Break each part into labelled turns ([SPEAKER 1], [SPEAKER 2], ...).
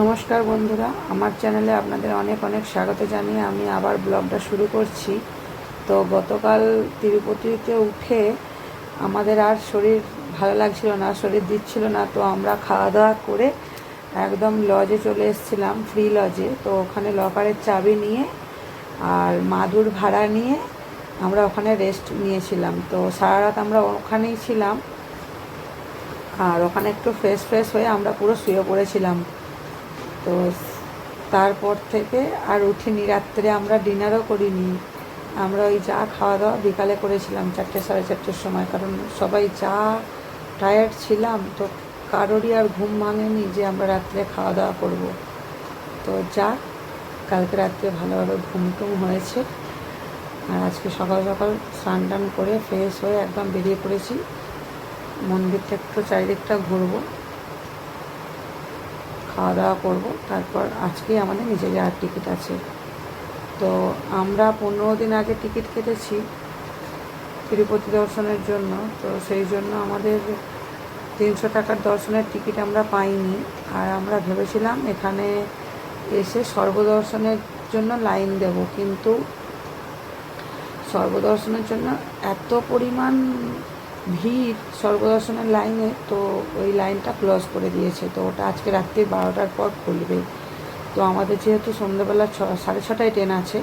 [SPEAKER 1] নমস্কার বন্ধুরা, আমার চ্যানেলে আপনাদের অনেক অনেক স্বাগত জানিয়ে আমি আবার ব্লগটা শুরু করছি। তো গতকাল তিরুপতিতে উঠে আমাদের আর শরীর ভালো লাগছিল না, শরীর দিচ্ছিল না, তো আমরা খাওয়া দাওয়া করে একদম লজে চলে এসেছিলাম ফ্রি লজে তো ওখানে লকারের চাবি নিয়ে আর মাদুর ভাড়া নিয়ে আমরা ওখানে রেস্ট নিয়েছিলাম। তো সারা রাত আমরা ওখানেই ছিলাম। আর ওখানে একটু ফ্রেশ ফ্রেশ হয়ে আমরা পুরো শুয়ে পড়েছিলাম। তো তারপর থেকে আর উঠিনি, রাত্রে আমরা ডিনারও করিনি। আমরা ওই চা খাওয়া দাওয়া বিকালে করেছিলাম, চারটে সাড়ে চারটের সময়। কারণ সবাই চা টায়ার্ড ছিলাম, তো কারোরই আর ঘুম ভাঙেনি যে আমরা রাত্রে খাওয়া দাওয়া করব। তো যা, কালকে রাত্রে ভালোভাবে ঘুম টুম হয়েছে। আর আজকে সকাল সকাল স্নান টান করে ফ্রেশ হয়ে একদম বেরিয়ে পড়েছি। মন্দিরটা একটু চারিদিকটা ঘুরবো। খাওয়া দাওয়া করব। তারপর আজকেই আমাদের নিজে যাওয়ার টিকিট আছে। তো আমরা পনেরো দিন আগে টিকিট কেটেছি তিরুপতি দর্শনের জন্য। তো সেই জন্য আমাদের তিনশো টাকার দর্শনের টিকিট আমরা পাইনি। আর আমরা ভেবেছিলাম এখানে এসে সর্বদর্শনের জন্য লাইন দেব। কিন্তু সর্বদর্শনের জন্য এত পরিমাণ ভিড় সর্বদর্শনের লাইনে, তো ওই লাইনটা ক্লোজ করে দিয়েছে। তো ওটা আজকে রাত্রি বারোটার পর খুলবে। তো আমাদের যেহেতু সন্ধ্যেবেলা ছ, সাড়ে ছটায় ট্রেন আছে,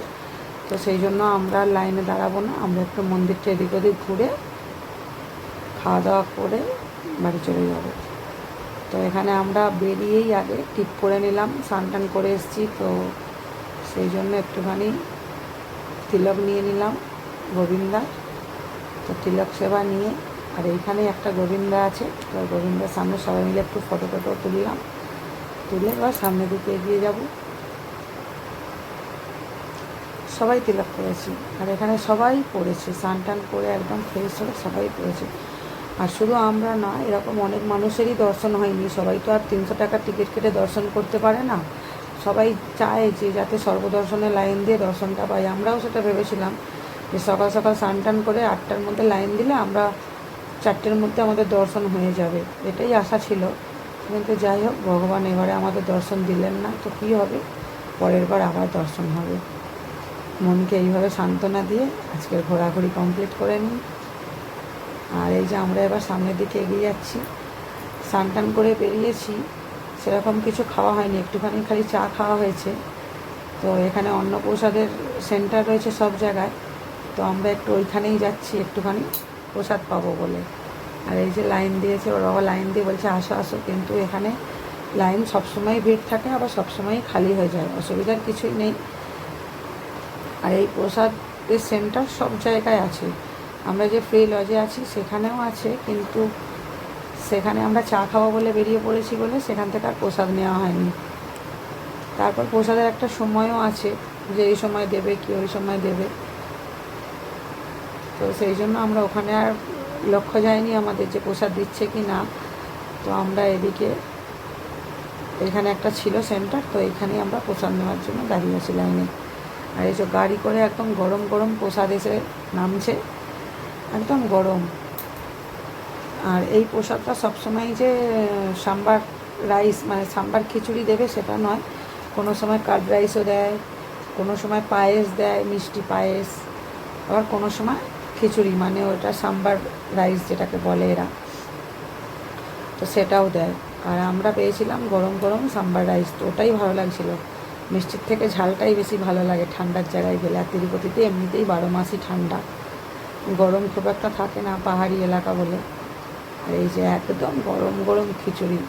[SPEAKER 1] তো সেই জন্য আমরা লাইনে দাঁড়াবো না। আমরা একটু মন্দিরটা এদিক ওদিক ঘুরে খাওয়া দাওয়া করে বাড়ি চলে যাব। তো এখানে আমরা বেরিয়েই আগে টিপ করে নিলাম, স্নান টান করে এসেছি, তো সেই জন্য একটুখানি তিলক নিয়ে নিলাম গোবিন্দা তো তিলক সেবা নিয়ে আর এইখানে একটা গোবিন্দা আছে। তো গোবিন্দার সামনে সবাই মিলে একটু ফটো টটো তুললাম। তুলে এবার সামনের দিকে এগিয়ে যাব। সবাই তিলক করেছি। আর এখানে সবাই পড়েছে। স্নান টান করে একদম ফ্রেশ হয়ে সবাই পড়েছে। আর শুধু আমরা না, এরকম অনেক মানুষেরই দর্শন হয়নি। সবাই তো আর তিনশো টাকার টিকিট কেটে দর্শন করতে পারে না। সবাই চায় যে যাতে সর্বদর্শনে লাইন দিয়ে দর্শনটা পাই। আমরাও সেটা ভেবেছিলাম যে সকাল সকাল স্নান টান করে আটটার মধ্যে লাইন দিলে আমরা চারটের মধ্যে আমাদের দর্শন হয়ে যাবে, এটাই আশা ছিল। কিন্তু যাই হোক, ভগবান এবারে আমাদের দর্শন দিলেন না, তো কী হবে? পরের বার আবার দর্শন হবে। মনকে এইভাবে সান্ত্বনা দিয়ে আজকের ঘোরাঘুরি কমপ্লিট করে নিই আর এই যে আমরা এবার সামনের দিকে এগিয়ে যাচ্ছি, স্নান টান করে বেরিয়েছি, সেরকম কিছু খাওয়া হয়নি, একটুখানি খালি চা খাওয়া হয়েছে। তো এখানে অন্নপ্রসাদের সেন্টার রয়েছে সব জায়গায়, তো আমরা একটু ওইখানেই যাচ্ছি একটুখানি। প্রসাদ পাবো বলে। আর এই যে লাইন দিয়েছে, ওর বাবা লাইন দিয়ে বলছে, আসো আসো। কিন্তু এখানে লাইন সবসময় ভিড় থাকে, আবার সবসময় খালি হয়ে যায়, অসুবিধার কিছুই নেই। আর এই প্রসাদের সেন্টার সব জায়গায় আছে। আমরা যে ফ্রি লজে আছি, সেখানেও আছে, কিন্তু সেখানে আমরা চা খাওয়া বলে বেরিয়ে পড়েছি বলে সেখান থেকে আর প্রসাদ নেওয়া হয়নি। তারপর প্রসাদের একটা সময়ও আছে যে এই সময় দেবে, কি ওই সময় দেবে। তো সেই জন্য আমরা ওখানে আর লক্ষ্য যায়নি আমাদের যে প্রসাদ দিচ্ছে কি না। তো আমরা এদিকে, এখানে একটা ছিল সেন্টার তো এখানেই আমরা প্রসাদ নেওয়ার জন্য দাঁড়িয়ে আছি লাইনে আর এই যে গাড়ি করে একদম গরম গরম প্রসাদ এসে নামছে, একদম গরম। আর এই প্রসাদটা সবসময় যে সাম্বার রাইস মানে সাম্বার খিচুড়ি দেবে সেটা নয়। কোনো সময় কার্ড রাইসও দেয়, কোনো সময় পায়েস দেয়, মিষ্টি পায়েস। আবার কোনো সময় খিচুড়ি মানে ওটা সাম্বার রাইস যেটাকে বলে এরা। তো সেটাও দেয়। আর আমরা পেয়েছিলাম গরম গরম সাম্বার রাইস, তো ওটাই ভালো লাগছিল। মিষ্টির থেকে ঝালটাই বেশি ভালো লাগে ঠান্ডার জায়গায় গেলে। আর তিরুপতিতে এমনিতেই বারো মাসই ঠান্ডা। গরম খুব একটা থাকে না পাহাড়ি এলাকা বলে। আর এই যে একদম গরম গরম খিচুড়ি।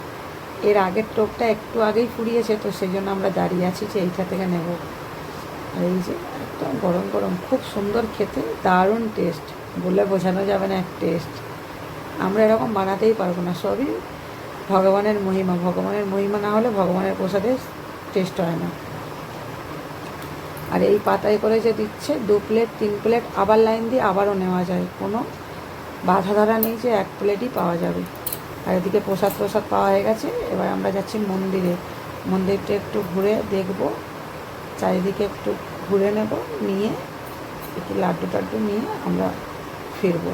[SPEAKER 1] এর আগের টোপটা একটু আগেই ফুরিয়েছে, তো সেই জন্য আমরা দাঁড়িয়ে আছি যে এইটা থেকে নেব। আর এই যে একদম গরম গরম, খুব সুন্দর খেতে, দারুণ টেস্ট বলে বোঝানো যাবে না এক টেস্ট আমরা এরকম বানাতেই পারব না, সবই ভগবানের মহিমা। ভগবানের মহিমা না হলে ভগবানের প্রসাদের টেস্ট হয় না। আর এই পাতায় করে যে দিচ্ছে, দু প্লেট তিন প্লেট আবার লাইন দিয়ে আবারও নেওয়া যায়। কোনো বাধা ধরা নেই যে এক প্লেটই পাওয়া যাবে। আর এদিকে প্রসাদ প্রসাদ পাওয়া হয়ে গেছে। এবার আমরা যাচ্ছি মন্দিরে। মন্দিরটা একটু ঘুরে দেখব চারিদিকে একটু ঘুরে নেব, নিয়ে একটু লাড্ডু টাড্ডু নিয়ে আমরা ফিরবো।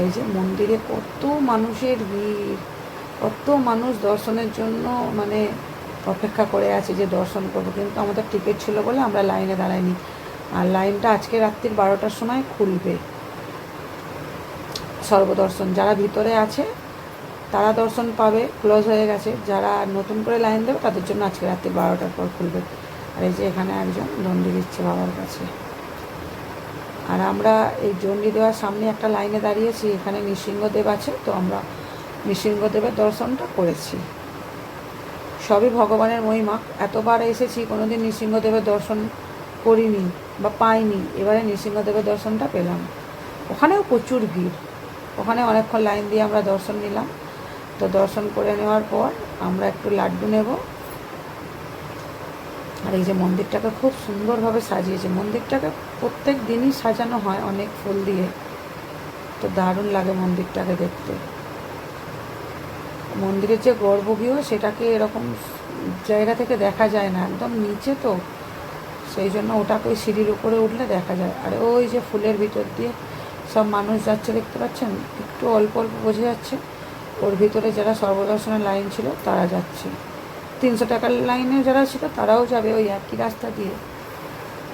[SPEAKER 1] এই যে মন্দিরে কত মানুষের ভিড়, কত মানুষ দর্শনের জন্য মানে অপেক্ষা করে আছে যে দর্শন করব। কিন্তু আমাদের টিকিট ছিল বলে আমরা লাইনে দাঁড়াইনি। আর লাইনটা আজকে রাত্রির বারোটার সময় খুলবে। সর্বদর্শন, যারা ভিতরে আছে, তারা দর্শন পাবে, ক্লোজ হয়ে গেছে। যারা নতুন করে লাইন দেবে, তাদের জন্য আজকে রাত্রি বারোটার পর খুলবে। আর এই যে এখানে একজন দণ্ডি দিচ্ছে বাবার কাছে। আর আমরা এই জন্ডি দেওয়ার সামনে একটা লাইনে দাঁড়িয়েছি, এখানে নৃসিংহদেব আছে, তো আমরা নৃসিংহদেবের দর্শনটা করেছি। সবই ভগবানের মহিমা। এতবার এসেছি, কোনোদিন নৃসিংহদেবের দর্শন করিনি বা পাইনি, এবারে নৃসিংহদেবের দর্শনটা পেলাম। ওখানেও প্রচুর ভিড়। ওখানে অনেকক্ষণ লাইন দিয়ে আমরা দর্শন নিলাম। তো দর্শন করে নেওয়ার পর আমরা একটু লাড্ডু নেব। আর এই যে মন্দিরটাকে খুব সুন্দরভাবে সাজিয়েছে। মন্দিরটাকে প্রত্যেক দিনই সাজানো হয় অনেক ফুল দিয়ে। তো দারুণ লাগে মন্দিরটাকে দেখতে। মন্দিরের যে গর্ভগৃহ, সেটাকে এরকম জায়গা থেকে দেখা যায় না, একদম নিচে তো। সেই জন্য ওটাকে ওই সিঁড়ির উপরে উঠলে দেখা যায়। আর ওই যে ফুলের ভিতর দিয়ে সব মানুষ যাচ্ছে, দেখতে পাচ্ছেন? একটু অল্প অল্প বোঝা যাচ্ছে। ওর ভিতরে যারা সর্বদর্শনের লাইন ছিল, তারা যাচ্ছে। তিনশো টাকার লাইনে যারা ছিল তারাও যাবে ওই একই রাস্তা দিয়ে।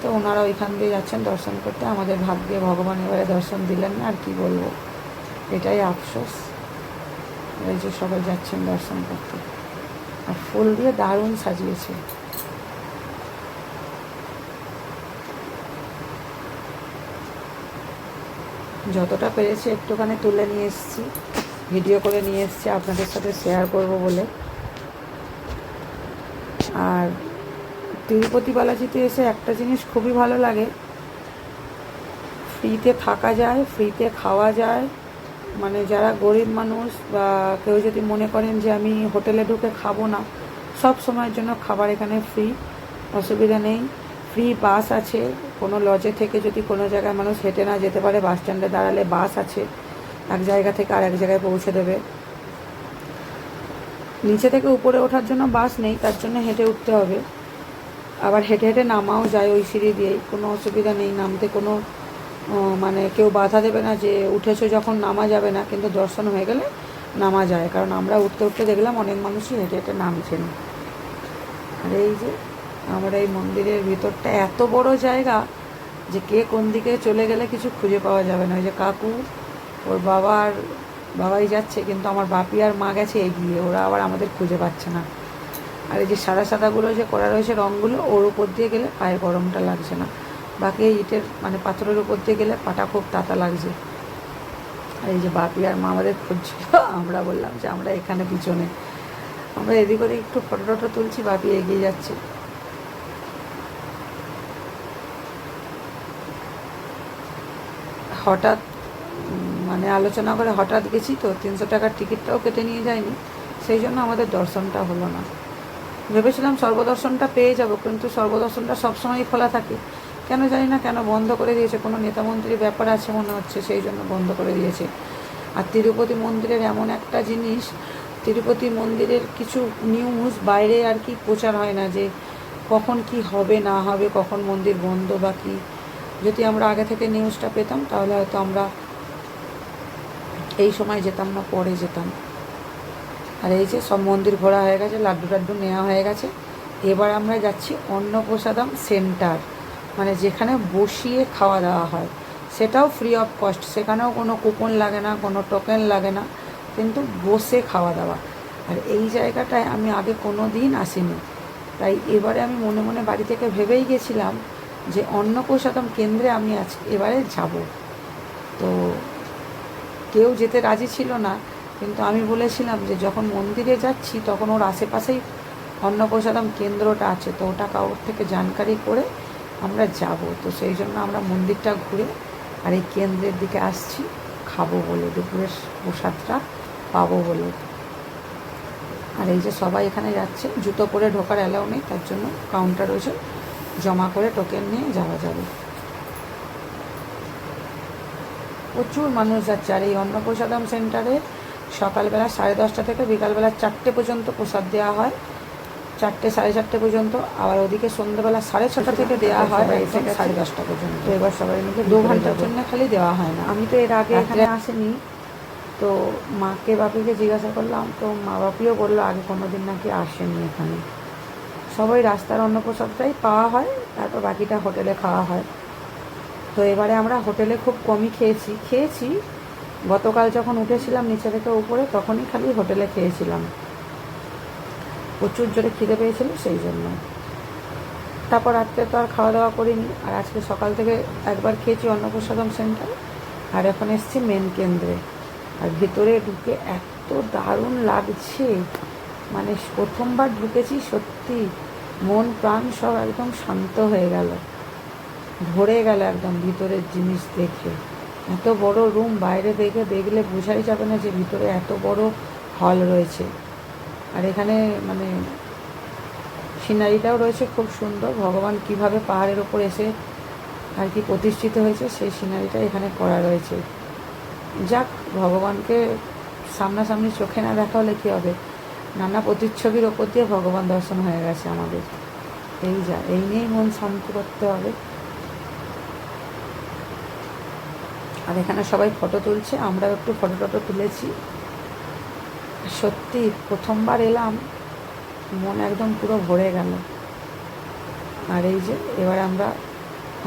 [SPEAKER 1] তো ওনারা ওইখান দিয়ে যাচ্ছেন দর্শন করতে। আমাদের ভাগ্যে ভগবান এবারে দর্শন দিলেন না, আর কি বলব? এটাই আফসোস। এই যে সবাই যাচ্ছেন দর্শন করতে। আর ফুল দিয়ে দারুণ সাজিয়েছে। যতটা পেরেছি একটুখানি তুলে নিয়ে এসেছি। ভিডিও করে নিয়ে এসেছি। আপনাদের সাথে শেয়ার করব বলে। আর তিরুপতি বালাজিতে এসে একটা জিনিস খুবই ভালো লাগে। ফ্রিতে থাকা যায় ফ্রিতে খাওয়া যায়। মানে যারা গরিব মানুষ বা কেউ যদি মনে করেন যে আমি হোটেলে ঢুকে খাব না, সব সময়ের জন্য খাবার এখানে ফ্রি অসুবিধা নেই। ফ্রি বাস আছে, কোনো লজে থেকে যদি কোনো জায়গায় মানুষ হেঁটে না যেতে পারে বাস স্ট্যান্ডে দাঁড়ালে বাস আছে। এক জায়গা থেকে আর এক জায়গায় পৌঁছে দেবে। নিচে থেকে উপরে ওঠার জন্য বাস নেই, তার জন্য হেঁটে উঠতে হবে। আবার হেঁটে হেঁটে নামাও যায় ওই সিঁড়ি দিয়েই, কোনো অসুবিধা নেই, নামতে কোনো মানে কেউ বাধা দেবে না যে উঠেছো যখন নামা যাবে না, কিন্তু দর্শন হয়ে গেলে নামা যায়, কারণ আমরা উঠতে উঠতে দেখলাম অনেক মানুষই হেঁটে হেঁটে নামছেন। আর এই যে আমরা এই মন্দিরের ভিতরটা এত বড় জায়গা যে কে কোন দিকে চলে গেলে কিছু খুঁজে পাওয়া যাবে না। ওই যে কাকু, ওর বাবার বাবাই যাচ্ছে, কিন্তু আমার বাপি আর মা গেছে এগিয়ে, ওরা আবার আমাদের খুঁজে পাচ্ছে না। আর এই যে সাদা সাদাগুলো যে করা রয়েছে রঙগুলো, ওর উপর দিয়ে গেলে পায়ে গরমটা লাগছে না। বাকি ইটের মানে পাথরের উপর দিয়ে গেলে পাটা খুব তাতা লাগছে। আর এই যে বাপি আর মা আমাদের খুঁজছিল, আমরা বললাম যে আমরা এখানে পিছনে। আমরা এদিক ওদিক একটু ফটো টটো তুলছি, বাপি এগিয়ে যাচ্ছে। হঠাৎ মানে আলোচনা করে হঠাৎ গেছি তো, তিনশো টাকার টিকিটটাও কেটে নিয়ে যায়নি সেই জন্য আমাদের দর্শনটা হলো না। ভেবেছিলাম সর্বদর্শনটা পেয়ে যাব, কিন্তু সর্বদর্শনটা সবসময়ই খোলা থাকে। কেন জানি না কেন বন্ধ করে দিয়েছে। কোনো নেতামন্ত্রীর ব্যাপার আছে মনে হচ্ছে, সেই জন্য বন্ধ করে দিয়েছে। আর তিরুপতি মন্দিরের এমন একটা জিনিস, তিরুপতি মন্দিরের কিছু নিউজ বাইরে আর কি প্রচার হয় না যে কখন কি হবে, না হবে, কখন মন্দির বন্ধ বা কী। যদি আমরা আগে থেকে নিউজটা পেতাম, তাহলে হয়তো আমরা এই সময় যেতাম না, পরে যেতাম। আর এই যে সব মন্দির ঘোরা হয়ে গেছে, লাড্ডু টাড্ডু নেওয়া হয়ে গেছে। এবার আমরা যাচ্ছি অন্নপ্রসাদম সেন্টার মানে যেখানে বসিয়ে খাওয়া দাওয়া হয়। সেটাও ফ্রি অফ কস্ট সেখানেও কোনো কুপন লাগে না, কোনো টোকেন লাগে না, কিন্তু বসে খাওয়া দাওয়া। আর এই জায়গাটায় আমি আগে কোনো দিন আসিনি। তাই এবারে আমি মনে মনে বাড়ি থেকে ভেবেই গেছিলাম যে অন্নপ্রসাদম কেন্দ্রে আমি আজ এবারে যাব। তো কেউ যেতে রাজি ছিল না, কিন্তু আমি বলেছিলাম যে যখন মন্দিরে যাচ্ছি তখন ওর আশেপাশেই অন্নপ্রসাদম কেন্দ্রটা আছে, তো ওটা কাউর থেকে জানকারি করে আমরা যাব। তো সেই জন্য আমরা মন্দিরটা ঘুরে আর এই কেন্দ্রের দিকে আসছি, খাব বলে, দুপুরের প্রসাদটা পাবো বলে। আর এই যে সবাই এখানে যাচ্ছে, জুতো পরে ঢোকার অ্যালাউ নেই, তার জন্য কাউন্টার রয়েছে জমা করে টোকেন নিয়ে যাওয়া যাবে। প্রচুর মানুষ যাচ্ছে। আর এই অন্নপ্রসাদম সেন্টারে সকালবেলা সাড়ে দশটা থেকে বিকালবেলা চারটে পর্যন্ত প্রসাদ দেওয়া হয়। চারটে সাড়ে চারটে পর্যন্ত। আবার ওদিকে সন্ধ্যাবেলা সাড়ে ছটা থেকে দেওয়া হয়। একদম সাড়ে দশটা পর্যন্ত। এবার সবাই মিলে দু ঘণ্টার জন্য খালি দেওয়া হয় না। আমি তো এর আগে এখানে আসিনি। তো মাকে বাপিকে জিজ্ঞাসা করলাম। তো মা বাপিও বলল আগে কোনো দিন নাকি আসেনি এখানে। সবাই রাস্তার অন্নপ্রসাদটাই পাওয়া হয়। তারপর বাকিটা হোটেলে খাওয়া হয়। তো এবারে আমরা হোটেলে খুব কমই খেয়েছি। খেয়েছি, গতকাল যখন উঠেছিলাম নিচে থেকে উপরে, তখনই খালি হোটেলে খেয়েছিলাম। প্রচুর জোরে খিদে পেয়েছিল সেই জন্য। তারপর রাত্রে তো আর খাওয়া দাওয়া করিনি। আর আজকে সকাল থেকে একবার খেয়েছি অন্নপ্রসাদম সেন্টার। আর এখন এসেছি মেন কেন্দ্রে। আর ভিতরে ঢুকে এত দারুণ লাগছে। মানে প্রথমবার ঢুকেছি সত্যি। মন প্রাণ সব একদম শান্ত হয়ে গেল। ভরে গেল একদম ভিতরের জিনিস দেখে। এত বড় রুম বাইরে দেখে দেখলে বোঝাই যাবে না যে ভিতরে এত বড় হল রয়েছে। আর এখানে মানে সিনারিটাও রয়েছে খুব সুন্দর। ভগবান কীভাবে পাহাড়ের ওপর এসে আর কি প্রতিষ্ঠিত হয়েছে, সেই সিনারিটা এখানে করা রয়েছে। যাক, ভগবানকে সামনাসামনি চোখে না দেখা হলে কী হবে? নানা প্রতিচ্ছবির ওপর দিয়ে ভগবান দর্শন হয়ে গেছে আমাদের। এই যা, এই নিয়েই মন শান্তি করতে হবে। আর এখানে সবাই ফটো তুলছে, আমরাও একটু ফটো টটো তুলেছি। সত্যি, প্রথমবার এলাম, মন একদম পুরো ভরে গেল। আর এই যে, এবার আমরা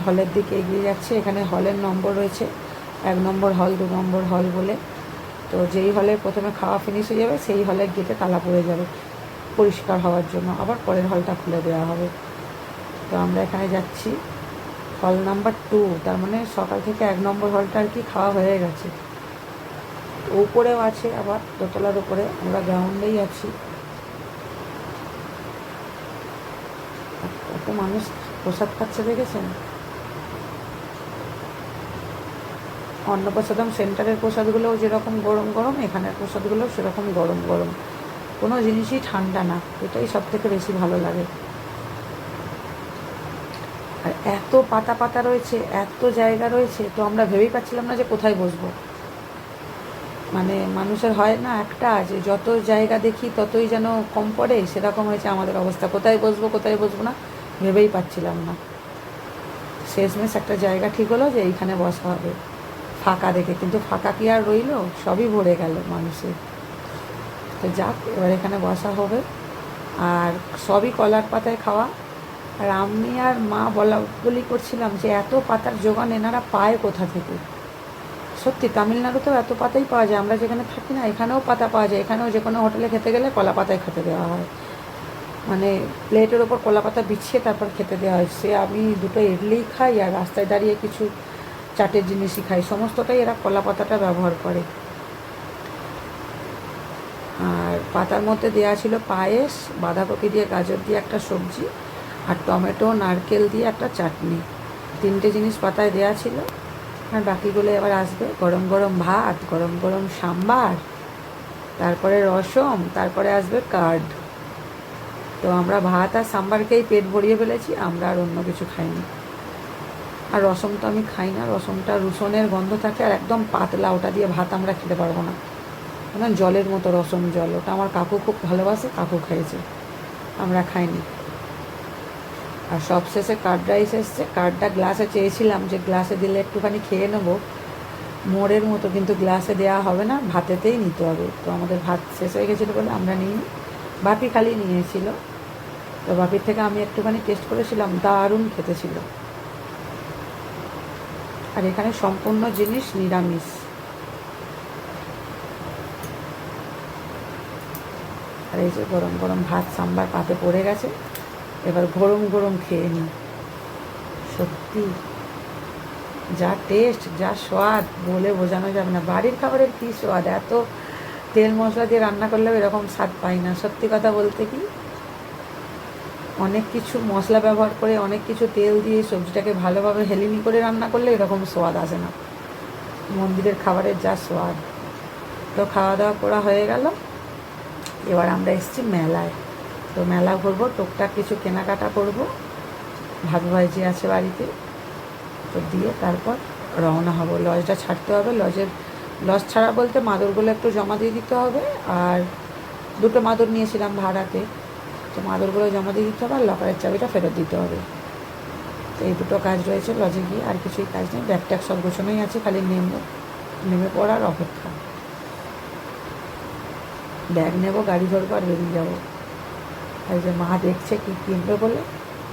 [SPEAKER 1] হলের দিকে এগিয়ে যাচ্ছি, এখানে হলের নম্বর রয়েছে, এক নম্বর হল দু নম্বর হল বলে। তো যেই হলে প্রথমে খাওয়া ফিনিশ হয়ে যাবে, সেই হলের গেটে তালা পড়ে যাবে, পরিষ্কার হওয়ার জন্য। আবার পরের হলটা খুলে দেওয়া হবে। তো আমরা এখানে যাচ্ছি। হল নাম্বার টু তার মানে সকাল থেকে এক নম্বর হলটা আর কি খাওয়া হয়ে গেছে। উপরেও আছে আবার, দোতলার উপরে, আমরা গ্রাউন্ডেই আছি। কত মানুষ প্রসাদ খাচ্ছে দেখেছেন? অন্নপ্রসাদম সেন্টারের প্রসাদগুলোও যেরকম গরম গরম, এখানের প্রসাদগুলোও সেরকম গরম গরম। কোনো জিনিসই ঠান্ডা না, এটাই সব থেকে বেশি ভালো লাগে। এত পাতা পাতা রয়েছে, এত জায়গা রয়েছে, তো আমরা ভেবেই পাচ্ছিলাম না যে কোথায় বসবো। মানে মানুষের হয় না একটা যে যত জায়গা দেখি ততই যেন কম পড়ে, সেরকম হয়েছে আমাদের অবস্থা। কোথায় বসবো কোথায় বসবো না, ভেবেই পাচ্ছিলাম না। শেষমেশ একটা জায়গা ঠিক হলো যে এইখানে বসা হবে, ফাঁকা দেখে। কিন্তু ফাঁকা কি আর রইল? সবই ভরে গেল মানুষের। তো যাক, এবার এখানে বসা হবে। আর সবই কলার পাতায় খাওয়া। আর আমি আর মা বলা বলি করছিলাম যে এত পাতার জোগান এনারা পায় কোথা থেকে? সত্যি, তামিলনাড়ুতেও এত পাতাই পাওয়া যায়, আমরা যেখানে থাকি না, এখানেও পাতা পাওয়া যায়, এখানেও যে কোনো হোটেলে খেতে গেলে কলা পাতায় খেতে দেওয়া হয়। মানে প্লেটের ওপর কলা পাতা বিছিয়ে তারপর খেতে দেওয়া হয়। সে আমি দুটো ইডলি খাই আর রাস্তায় দাঁড়িয়ে কিছু চাটের জিনিসই খাই, সমস্তটাই এরা কলা পাতাটা ব্যবহার করে। আর পাতার মধ্যে দেওয়া ছিল পায়েস, বাঁধাকপি দিয়ে, গাজর দিয়ে একটা সবজি আর টমেটো, নারকেল দিয়ে একটা চাটনি। তিনটে জিনিস পাতায় দেওয়া ছিল। আর বাকিগুলো এবার আসবে। গরম গরম ভাত, গরম গরম সাম্বার, তারপরে রসম তারপরে আসবে কার্ড। তো আমরা ভাত আর সাম্বারকেই পেট ভরিয়ে ফেলেছি, আমরা আর অন্য কিছু খাইনি। আর রসম তো আমি খাই না রসমটা রসুনের গন্ধ থাকে আর একদম পাতলা, ওটা দিয়ে ভাত আমরা খেতে পারব না। মানে জলের মতো রসম জল, ওটা আমার কাকু খুব ভালোবাসে, কাকু খেয়েছে আমরা খাইনি। আর সবশেষে কার্ড রাইস এসছে। কার্ডটা গ্লাসে চেয়েছিলাম যে গ্লাসে দিলে একটুখানি খেয়ে নেব। মোড়ের মতো কিন্তু গ্লাসে দেওয়া হবে না, ভাতেতেই নিতে হবে। তো আমাদের ভাত শেষ হয়ে গেছিল বলে আমরা নিই বাপি খালি নিয়েছিল। তো বাপির থেকে আমি একটুখানি টেস্ট করেছিলাম, দারুণ খেতে ছিল। আর এখানে সম্পূর্ণ জিনিস নিরামিষ। আর এই যে গরম গরম ভাত, সাম্বার পাতে পড়ে গেছে। এবার গরম গরম খেয়ে নিই। সত্যি, যা টেস্ট যা স্বাদ, বলে বোঝানো যাবে না। বাড়ির খাবারের কী স্বাদ? এত তেল মশলা দিয়ে রান্না করলেও এরকম স্বাদ পাই না। সত্যি কথা বলতে কি, অনেক কিছু মশলা ব্যবহার করে, অনেক কিছু তেল দিয়ে সবজিটাকে ভালোভাবে হেলিমি করে রান্না করলে এরকম স্বাদ আসে না। মন্দিরের খাবারের যা স্বাদ। তো খাওয়া দাওয়া করা হয়ে গেল। এবার আমরা এসেছি মেলায়। তো মেলা ঘুরবো, টুকটাক কিছু কেনাকাটা করব। ভাবি ভাইজি আছে বাড়িতে, তো দিয়ে তারপর রওনা হব। লজটা ছাড়তে হবে, লজের, লজ ছাড়া বলতে মাদুরগুলো একটু জমা দিয়ে দিতে হবে, আর দুটো মাদুর নিয়েছিলাম ভাড়াতে। তো মাদুরগুলো জমা দিয়ে দিতে হবে, আর লকারের চাবিটা ফেরত দিতে হবে। তো এই দুটো কাজ রয়েছে লজে গিয়ে, আর কিছুই কাজ নেই। ব্যাগ ট্যাগ সব গোছানোই আছে, খালি নেমে নেমে পড়ার অপেক্ষা। ব্যাগ নেব, গাড়ি ধরবো, আর বেরিয়ে যাব। এই যে মা দেখছে কি কিনবে বলে,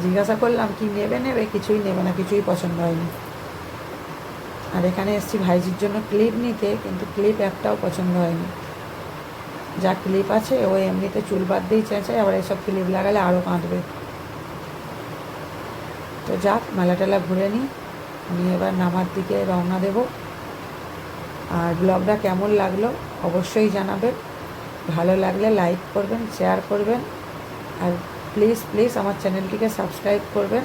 [SPEAKER 1] জিজ্ঞাসা করলাম, কি নেবে নেবে? কিছুই নেবে না, কিছুই পছন্দ হয়নি। আর এখানে এসেছি ভাইজির জন্য ক্লিপ নিতে, কিন্তু ক্লিপ একটাও পছন্দ হয়নি। যা ক্লিপ আছে, ও এমনিতে চুল বাদ দিয়েই চেঁচায়, আবার এসব ক্লিপ লাগালে আরও কাঁদবে। তো যাক, মেলা টেলা ঘুরে নিই আমি এবার নামার দিকে রওনা দেব। আর ব্লগটা কেমন লাগল অবশ্যই জানাবেন। ভালো লাগলে লাইক করবেন শেয়ার করবেন। আর প্লিজ প্লিজ আমার চ্যানেলটিকে সাবস্ক্রাইব করবেন।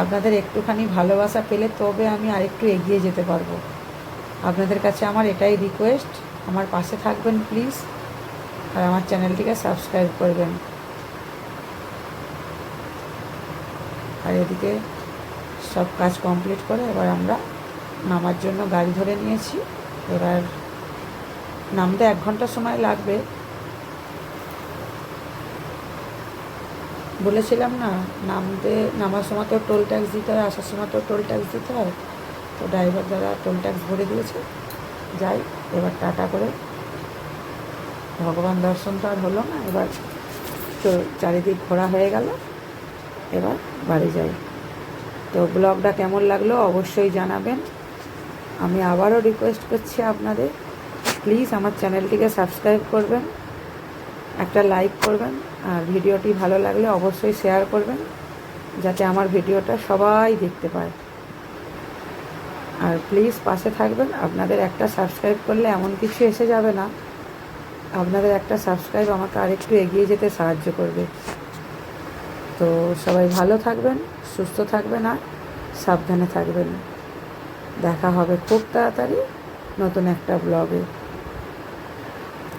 [SPEAKER 1] আপনাদের একটুখানি ভালোবাসা পেলে তবে আমি আরেকটু এগিয়ে যেতে পারব। আপনাদের কাছে আমার এটাই রিকোয়েস্ট আমার পাশে থাকবেন প্লিজ আর আমার চ্যানেলটিকে সাবস্ক্রাইব করবেন। আর এদিকে সব কাজ কমপ্লিট করে এবার আমরা নামার জন্য গাড়ি ধরে নিয়েছি। এবার নামতে এক ঘণ্টা সময় লাগবে। বলেছিলাম না, নামতে, নামার সময় তো টোল ট্যাক্স দিতে হয়, আসার সময় তো টোল ট্যাক্স দিতে হয়। তো ড্রাইভার দ্বারা টোল ট্যাক্স ভরে দিয়েছে। যাই, এবার টাটা করে। ভগবান দর্শন তো আর হলো না, এবার তো চারিদিক ঘোরা হয়ে গেল। এবার বাড়ি যাই। তো ব্লগটা কেমন লাগল অবশ্যই জানাবেন। আমি আবারও রিকোয়েস্ট করছি আপনাদের। প্লিজ আমার চ্যানেলটিকে সাবস্ক্রাইব করবেন। একটা লাইক করবেন আর ভিডিওটি ভালো লাগলে অবশ্যই শেয়ার করবেন, যাতে আমার ভিডিওটা সবাই দেখতে পায়। আর প্লিজ পাশে থাকবেন, আপনাদের একটা সাবস্ক্রাইব করলে এমন কিছু এসে যাবে না। আপনাদের একটা সাবস্ক্রাইব আমাকে আরেকটু এগিয়ে যেতে সাহায্য করবে। তো সবাই ভালো থাকবেন, সুস্থ থাকবেন আর সাবধানে থাকবেন। দেখা হবে খুব তাড়াতাড়ি নতুন একটা ব্লগে